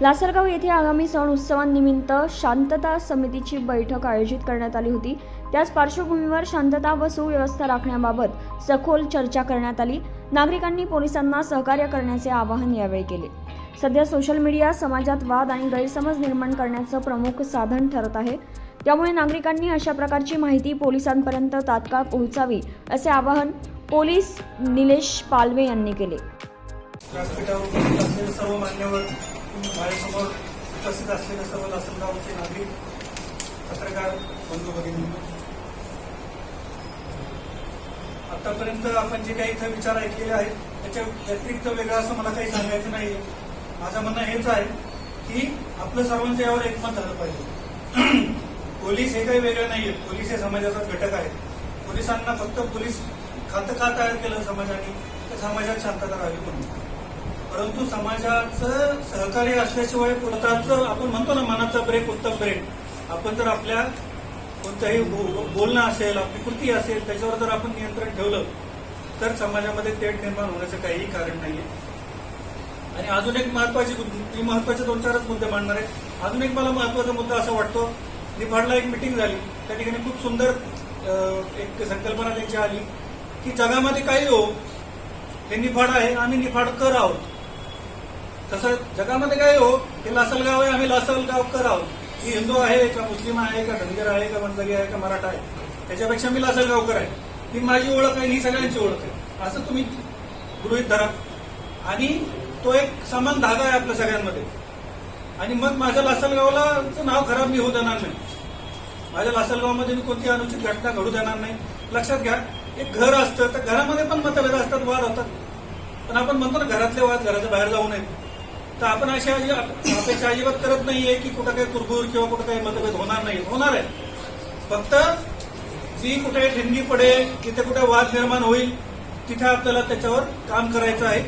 लासलगाव येथे आगामी सण उत्सवांनिमित्त शांतता समितीची बैठक आयोजित करण्यात आली होती. त्याच पार्श्वभूमीवर शांतता व सुव्यवस्था राखण्याबाबत सखोल चर्चा करण्यात आली. नागरिकांनी पोलिसांना सहकार्य करण्याचे आवाहन यावेळी केले. सध्या सोशल मीडिया समाजात वाद आणि गैरसमज निर्माण करण्याचं प्रमुख साधन ठरत आहे. त्यामुळे नागरिकांनी अशा प्रकारची माहिती पोलिसांपर्यंत तात्काळ पोहोचावी असे आवाहन पोलीस निलेश पालवे यांनी केले. व्यासपीठावर माझ्यासमोर उपस्थित असलेले सर्व लासलगावचे नागरिक पत्रकार बंधू भगिनी आतापर्यंत आपण जे काही इथं विचार ऐकलेले आहेत त्याच्या व्यतिरिक्त वेगळं असं मला काही सांगायचं नाही माझं म्हणणं हेच आहे की आपलं सर्वांचं यावर एकमत झालं पाहिजे. पोलीस हे काही वेगळं नाहीये. पोलीस हे समाजाचा घटक आहे पोलिसांना फक्त पोलीस खातं का तयार केलं समाजाने? तर समाजात शांतता राहावी म्हणून. परंतु समाजाचं सहकार्य असल्याशिवाय पोटाचं आपण म्हणतो ना मनाचा ब्रेक उत्तम ब्रेक आपण जर आपल्या कोणत्याही बोलणं असेल आपली कृती असेल त्याच्यावर जर आपण नियंत्रण ठेवलं तर समाजामध्ये तेढ निर्माण होण्याचं काहीही कारण नाहीये. आणि अजून एक महत्वाची मी महत्त्वाचे दोन चारच मुद्दे मांडणार आहे अजून एक मला महत्त्वाचा मुद्दा असा वाटतो निफाडला एक मिटिंग झाली. त्या ठिकाणी खूप सुंदर एक संकल्पना त्यांची आली की जगामध्ये काही हो हे निफाड आहे आम्ही निफाडकर आहोत. तसं जगामध्ये काय हो हे लासलगाव आहे आम्ही लासलगावकर आहोत. मी हिंदू आहे का मुस्लिम आहे का धनगर आहे का वंजारी आहे का मराठा आहे त्याच्यापेक्षा मी लासलगावकर आहे. ही माझी ओळख आहे ही सगळ्यांची ओळख आहे. असं तुम्ही गृहित धरा. आणि तो एक समान धागा आहे आपल्या सगळ्यांमध्ये. आणि मग माझ्या लासलगावला नाव खराब मी होऊ देणार नाही. माझ्या लासलगावमध्ये मी कोणती अनुचित घटना घडू देणार नाही. लक्षात घ्या एक घर असतं तर घरामध्ये पण मतभेद असतात वाद होतात. पण आपण म्हणतो ना घरातले वाद घराच्या बाहेर जाऊ नयेत तर आपण अशा अपेक्षा अजिबात करत नाहीये की कुठं काही कुरबूर किंवा कुठं काही मतभेद होणार नाही. होणार आहे. फक्त जी कुठे ठिणगी पडेल तिथे कुठे वाद निर्माण होईल तिथे आपल्याला त्याच्यावर काम करायचं आहे.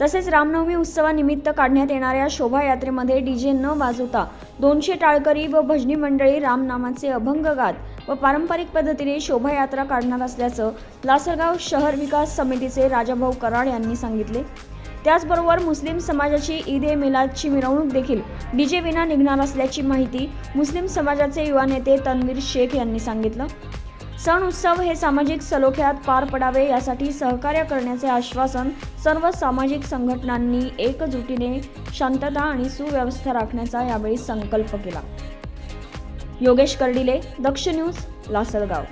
तसेच रामनवमी उत्सवानिमित्त काढण्यात येणाऱ्या शोभायात्रेमध्ये डीजे न वाजवता दोनशे टाळकरी व भजनी मंडळी रामनामाचे अभंग गात व पारंपरिक पद्धतीने शोभायात्रा काढणार असल्याचं लासलगाव शहर विकास समितीचे राजाभाऊ कराड यांनी सांगितले. त्याचबरोबर मुस्लिम समाजाची ईद ए मिलादची मिरवणूक देखील डीजे विना निघणार असल्याची माहिती मुस्लिम समाजाचे युवा नेते तन्वीर शेख यांनी सांगितलं. सण उत्सव हे सामाजिक सलोख्यात पार पडावे यासाठी सहकार्य करण्याचे आश्वासन सर्व सामाजिक संघटनांनी एकजुटीने शांतता आणि सुव्यवस्था राखण्याचा यावेळी संकल्प केला. योगेश कर्डिले दक्ष न्यूज लासलगाव.